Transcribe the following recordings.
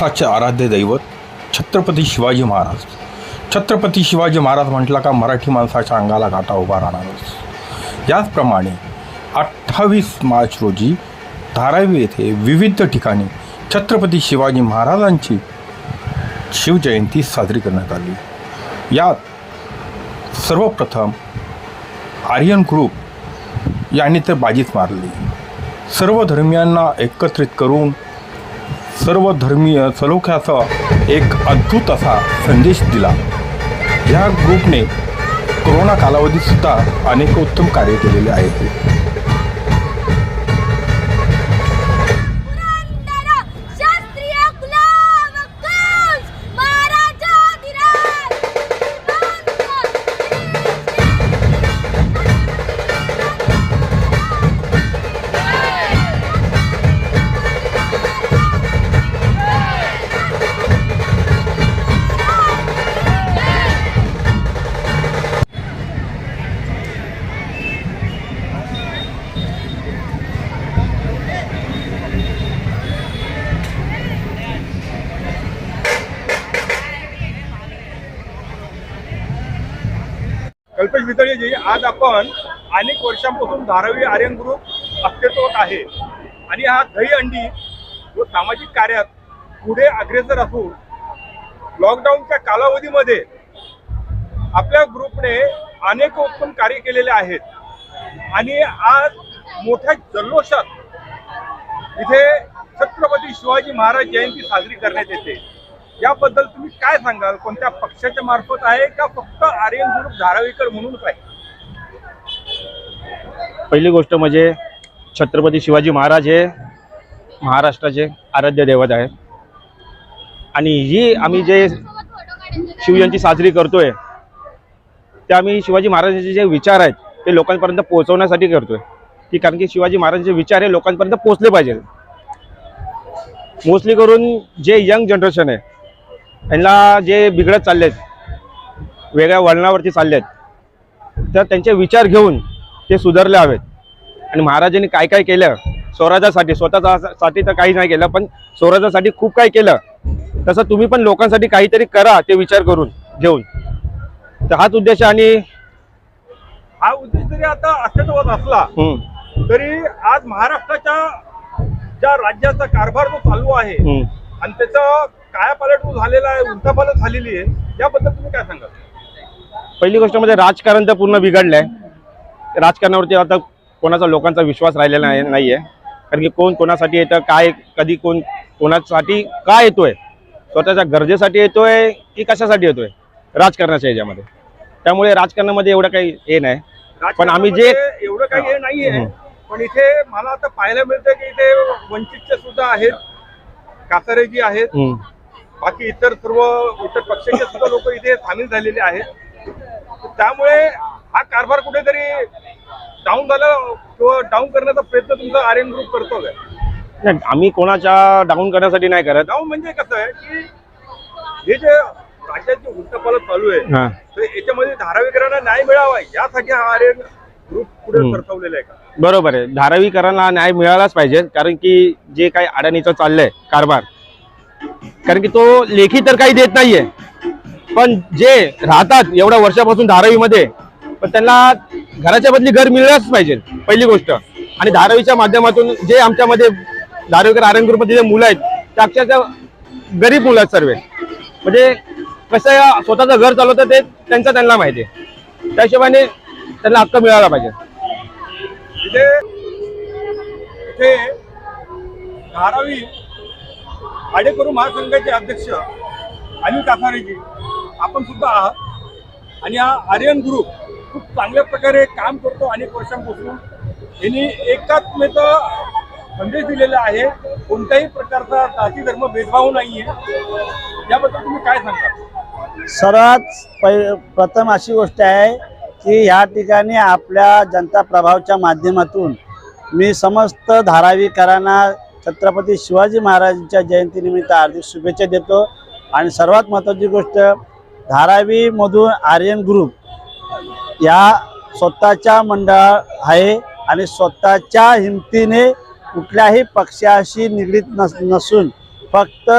महाराष्ट्राचे आराध्य दैवत छत्रपती शिवाजी महाराज. छत्रपती शिवाजी महाराज म्हटला का मराठी माणसाच्या अंगाला गाठा उभा राहणारच. याचप्रमाणे अठ्ठावीस मार्च रोजी धारावी येथे विविध ठिकाणी छत्रपती शिवाजी महाराजांची शिवजयंती साजरी करण्यात आली. यात सर्वप्रथम आर्यन ग्रुप यांनी तर बाजीच मारली. सर्व धर्मियांना एकत्रित करून सर्व धर्मीय सलोख्याचा एक अद्भुत असा संदेश दिला. या ग्रुपने कोरोना कालावधीतसुद्धा अनेक उत्तम कार्य केलेले आहेत. कल्पेश वितळेजी आज आपण अनेक वर्षांपासून धारावी आर्यन ग्रुप अस्तित्वात आहे. आणि हा दही अंडी व सामाजिक कार्यात पुढे अग्रेसर असून लॉकडाऊनच्या कालावधीमध्ये आपल्या ग्रुपने अनेक उत्तम कार्य केलेले आहेत. आणि आज मोठ्या जल्लोषात इथे छत्रपती शिवाजी महाराज जयंती साजरी करण्यात येते. याबद्दल तुम्ही काय सांगाल? कोणत्या पक्षाच्या मार्फत आहे का फक्त आर्यन ग्रुप धारावीकर म्हणूनच आहे पहिली गोष्ट म्हणजे छत्रपती शिवाजी महाराज हे महाराष्ट्राचे आराध्य दैवत आहे आणि ही आम्ही जे शिवजयंती साजरी करतोय ते आम्ही शिवाजी महाराजांचे जे विचार आहेत ते लोकांपर्यंत पोहोचवण्यासाठी करतोय. की कारण की शिवाजी महाराजांचे विचार हे लोकांपर्यंत पोहोचले पाहिजे मोस्टली करून जे यंग जनरेशन आहे यांना जे बिघडत चाललेत वेगळ्या वळणावरती चाललेत तर त्यांचे विचार घेऊन ते सुधारले हवेत. आणि महाराजांनी काय काय केलं? स्वराज्यासाठी स्वतःसाठी तर काही नाही केलं पण स्वराज्यासाठी खूप काही केलं. तसं तुम्ही पण लोकांसाठी काहीतरी करा ते विचार करून घेऊन. तर हाच उद्देश आणि हा उद्देश जरी आता अस्तित्वात असला तरी आज महाराष्ट्राच्या ज्या राज्याचा कारभार जो चालू आहे. आणि त्याचा कायापालट जो झालेला आहे उलथापालट झालेली आहे याबद्दल तुम्ही काय सांगाल? पहिली गोष्ट म्हणजे राजकारण तर पूर्ण बिघडलंय. राजकारणावरती आता कोणाचा लोकांचा विश्वास राहिलेला नाही नाहीये. कारण की कोण कोणासाठी येतं काय कधी कोण कोणासाठी का येतोय? स्वतःच्या गरजेसाठी येतोय की कशासाठी येतोय? राजकारणाच्या ह्याच्यामध्ये. त्यामुळे राजकारणामध्ये एवढं काही हे नाही. पण आम्ही जे- एवढं काही हे नाहीये. पण इथे मला आता पाहायला मिळतं की इथे वंचितचे सुद्धा आहेत कासारेजी आहेत हम्म. बाकी इतर सर्व इतर पक्षाचे सुद्धा लोक इथे सामील झालेले आहेत. त्यामुळे हा कारभार कुठेतरी डाऊन झाला किंवा डाऊन करण्याचा प्रयत्न तुमचा आर्यन ग्रुप करतो काय नाही आम्ही कोणाच्या डाऊन करण्यासाठी नाही करत. डाऊन म्हणजे कसं आहे की हे जे राज्यात जे चालू आहे हा. तर याच्यामध्ये धारावीकरांना न्याय मिळावा यासाठी हा आर्यन ग्रुप पुढे हम्म. आहे का? बरोबर आहे. धारावीकरांना न्याय मिळालाच पाहिजे कारण की जे काही अडाणीचं चाललंय कारभार कारण की तो लेखी तर काही देत नाहीये. पण जे राहतात एवढ्या वर्षापासून धारावीमध्ये पण त्यांना घराच्या बदली घर मिळलंच पाहिजे पहिली गोष्ट. आणि धारावीच्या माध्यमातून जे आमच्यामध्ये धारावीकर आरंगूरमध्ये जे मुलं आहेत ते अक्षरशः गरीब मुलं आहेत सर्व. म्हणजे कसं स्वतःचं घर चालवतं ते त्यांचं त्यांना माहिती आहे. त्या हिशोबाने त्यांना हक्क मिळाला पाहिजे. धारावी आडेकरू महासंघाचे अध्यक्ष अनिल कासारेजी आपण सुद्धा आहात. आणि हा आर्यन ग्रुप खूप चांगल्या प्रकारे काम करतो अनेक वर्षांपासून. यांनी एकात्मेचा संदेश दिलेला आहे कोणत्याही प्रकारचा जाती धर्म भेदभाव आहे याबद्दल तुम्ही काय सांगा सर्वात पै प्रथम अशी गोष्ट आहे की ह्या ठिकाणी आपल्या जनता प्रभावच्या माध्यमातून मी समस्त धारावीकरांना छत्रपती शिवाजी महाराजांच्या जयंतीनिमित्त हार्दिक शुभेच्छा देतो. आणि सर्वात महत्त्वाची गोष्ट धारावीमधून आर्यन ग्रुप या स्वतःच्या मंडळ आहे आणि स्वतःच्या हिमतीने कुठल्याही पक्षाशी निगडीत नस नसून फक्त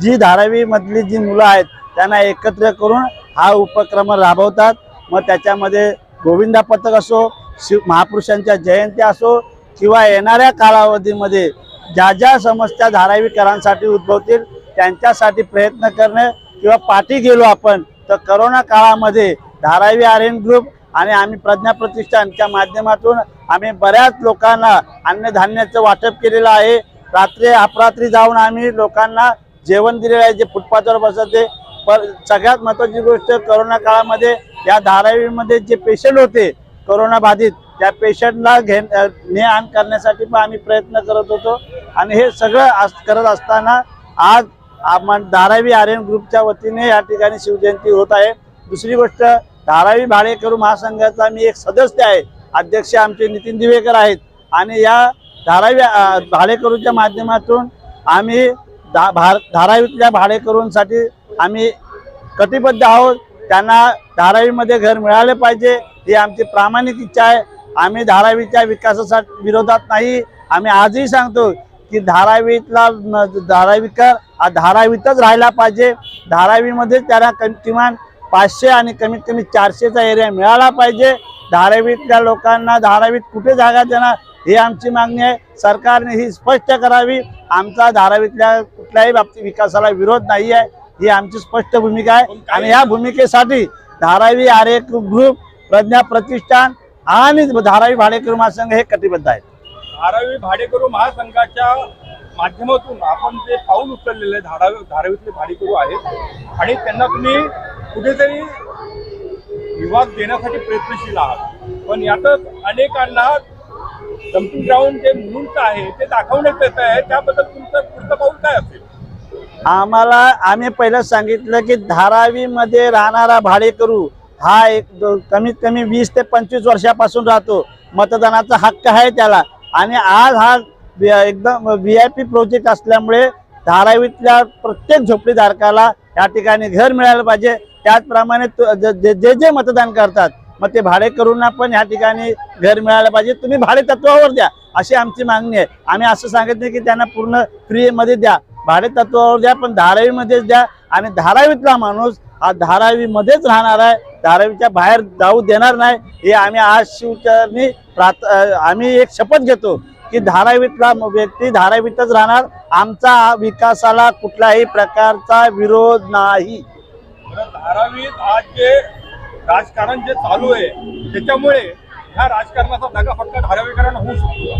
जी धारावीमधली जी मुलं आहेत त्यांना एकत्र करून हा उपक्रम राबवतात. मग त्याच्यामध्ये गोविंदा पथक असो शिव महापुरुषांच्या जयंत्या असो किंवा येणाऱ्या कालावधीमध्ये ज्या ज्या समस्या धारावीकरांसाठी उद्भवतील त्यांच्यासाठी प्रयत्न करणे किंवा पाठी गेलो आपण तर करोना काळामध्ये धारावी आर्यन ग्रुप आणि आम्ही प्रज्ञा प्रतिष्ठानच्या माध्यमातून आम्ही बऱ्याच लोकांना अन्नधान्याचं वाटप केलेलं आहे. रात्री अपरात्री जाऊन आम्ही लोकांना जेवण दिलेलं आहे जे फुटपाथवर बसते पर सगळ्यात महत्त्वाची गोष्ट करोना काळामध्ये या धारावीमध्ये जे पेशंट होते करोना बाधित त्या पेशंटला घे ने आण करण्यासाठी पण आम्ही प्रयत्न करत होतो. आणि हे सगळं करत असताना आज आपण धारावी आर्यन ग्रुपच्या वतीने या ठिकाणी शिवजयंती होत आहे. दुसरी गोष्ट धारावी भाडेकरू महासंघाचा मी एक सदस्य आहे. अध्यक्ष आमचे नितीन दिवेकर आहेत. आणि या धारावी भाडेकरूच्या माध्यमातून आम्ही धा भार धारावीतल्या भाडेकरूंसाठी आम्ही कटिबद्ध आहोत. त्यांना धारावीमध्ये घर मिळाले पाहिजे ही आमची प्रामाणिक इच्छा आहे. आम्ही धारावीच्या विकासासाठी विरोधात नाही. आम्ही आजही सांगतो की धारावीतला धारावीकर हा धारावीतच राहायला पाहिजे. धारावीमध्ये त्यांना कम- किमान पाचशे आणि कमीत कमी चारशेचा एरिया मिळाला पाहिजे. धारावीतल्या लोकांना धारावीत कुठे जागा देणार ही आमची मागणी आहे. सरकारने ही स्पष्ट करावी. आमचा धारावीतल्या कुठल्याही बाबतीत विकासाला विरोध नाही आहे. ही आमची स्पष्ट भूमिका आहे. आणि या भूमिकेसाठी धारावी आर्य ग्रुप प्रज्ञा प्रतिष्ठान आणि धारावी भाडेकरू महासंघ हे कटिबद्ध आहेत. धारावी भाडेकरू महासंघाच्या माध्यमातून आपण जे पाऊल उचललेलं धारावी धारावीतले भाडेकरू आहेत आणि त्यांना तुम्ही कुठेतरी विभाग देण्यासाठी प्रयत्नशील आहात. पण यातच अनेकांना डम्पिंग ग्राउंड जे मुलुंड आहे ते दाखवण्यात येत आहे त्याबद्दल तुमचं पुढचं पाऊल काय असेल? आम्हाला आम्ही पहिलं सांगितलं की धारावीमध्ये राहणारा भाडेकरू हा एक कमीत कमी वीस ते पंचवीस वर्षापासून राहतो. मतदानाचा हक्क आहे त्याला. आणि आज हा एकदम व्ही आय पी प्रोजेक्ट असल्यामुळे धारावीतल्या प्रत्येक झोपडीधारकाला या ठिकाणी घर मिळालं पाहिजे. त्याचप्रमाणे जे जे जे मतदान करतात मग ते भाडेकरूंना पण या ठिकाणी घर मिळालं पाहिजे. तुम्ही भाडे तत्वावर द्या अशी आमची मागणी आहे. आम्ही असं सांगत नाही की त्यांना पूर्ण फ्रीमध्ये द्या. भाडे तत्वावर द्या पण धारावीमध्येच द्या. आणि धारावीतला माणूस हा धारावीमध्येच राहणार आहे. धारावीच्या बाहेर जाऊ देणार नाही हे आम्ही आज शिवचरणी प्रात आम्ही एक शपथ घेतो की धारावीतला व्यक्ती धारावीतच राहणार. आमचा विकासाला कुठल्याही प्रकारचा विरोध नाही. धारावीत आज जे राजकारण जे चालू आहे त्याच्यामुळे ह्या राजकारणाचा धारावीकरांना होऊ शकतो.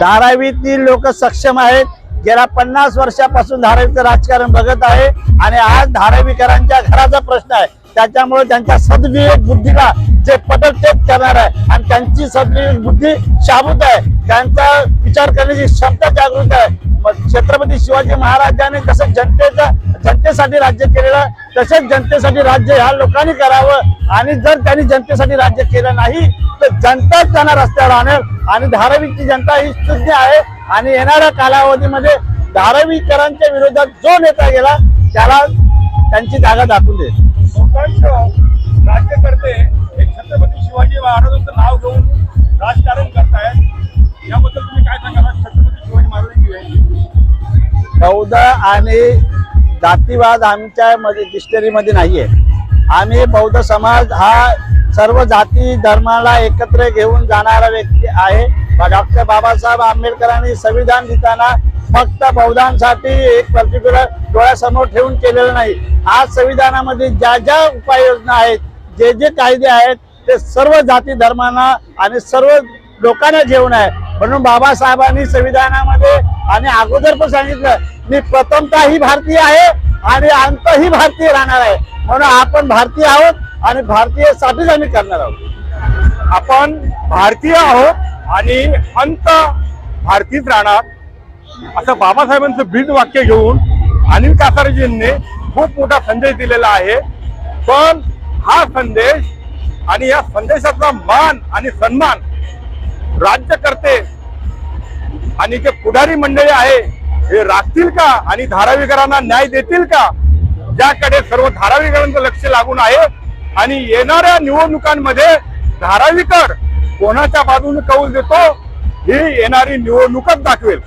धारावीतील लोक सक्षम आहेत. गेल्या पन्नास वर्षापासून धारावीचं राजकारण बघत आहे आणि आज धारावीकरांच्या घराचा प्रश्न आहे. त्याच्यामुळे त्यांच्या सद्विवेक बुद्धीला जे पटकटेप करणार आहे आणि त्यांची सद्विवेक बुद्धी शाबूत आहे. त्यांचा विचार करण्याची क्षमता जागृत आहे. छत्रपती शिवाजी महाराजांनी जसं जनतेचं जनतेसाठी राज्य केलेलं तसेच जनतेसाठी राज्य ह्या लोकांनी करावं. आणि जर त्यांनी जनतेसाठी राज्य केलं नाही तर जनताच त्यांना रस्त्यावर आणेल. आणि धारावीची जनता ही शुद्ध आहे. आणि येणाऱ्या कालावधीमध्ये धारावीकरांच्या विरोधात जो नेता गेला त्याला त्यांची जागा दाखवून दे राज्यकर्ते हे छत्रपती शिवाजी महाराजांचं नाव घेऊन राजकारण करतायत. याबद्दल तुम्ही काय सांगाल? बौद्ध आणि जातीवाद आमच्या मध्ये डिस्टरीमध्ये नाहीये. आम्ही बौद्ध समाज हा सर्व जाती धर्माला एकत्र घेऊन जाणारा व्यक्ती आहे. डॉक्टर बाबासाहेब आंबेडकरांनी संविधान लिहिताना फक्त बौद्धांसाठी एक पर्टिक्युलर डोळ्यासमोर ठेवून केलेलं नाही. आज संविधानामध्ये ज्या ज्या उपाययोजना आहेत जे जे कायदे आहेत ते सर्व जाती धर्मांना आणि सर्व लोकांना घेऊन आहे. म्हणून बाबासाहेबांनी संविधानामध्ये आणि अगोदर पण सांगितलं मी प्रथमता ही भारतीय आहे आणि अंतही भारतीय राहणार आहे. म्हणून आपण भारतीय आहोत आणि भारतीयसाठीच आम्ही करणार आहोत. आपण भारतीय आहोत आणि अंत भारतीच राहणार. असं बाबासाहेबांचं बीज वाक्य घेऊन अनिल कासारजींनी खूप मोठा संदेश दिलेला आहे. पण हा संदेश आणि या संदेशाचा मान आणि सन्मान राज्यकर्ते आणि जे पुढारी मंडळी आहे हे राखतील का? आणि धारावीकरांना न्याय देतील का? ज्याकडे सर्व धारावीकरांचं लक्ष लागून आहे. आणि येणाऱ्या निवडणुकांमध्ये धारावीकर कोणाच्या बाजूने कौल देतो ही येणारी निवडणूकच दाखवेल.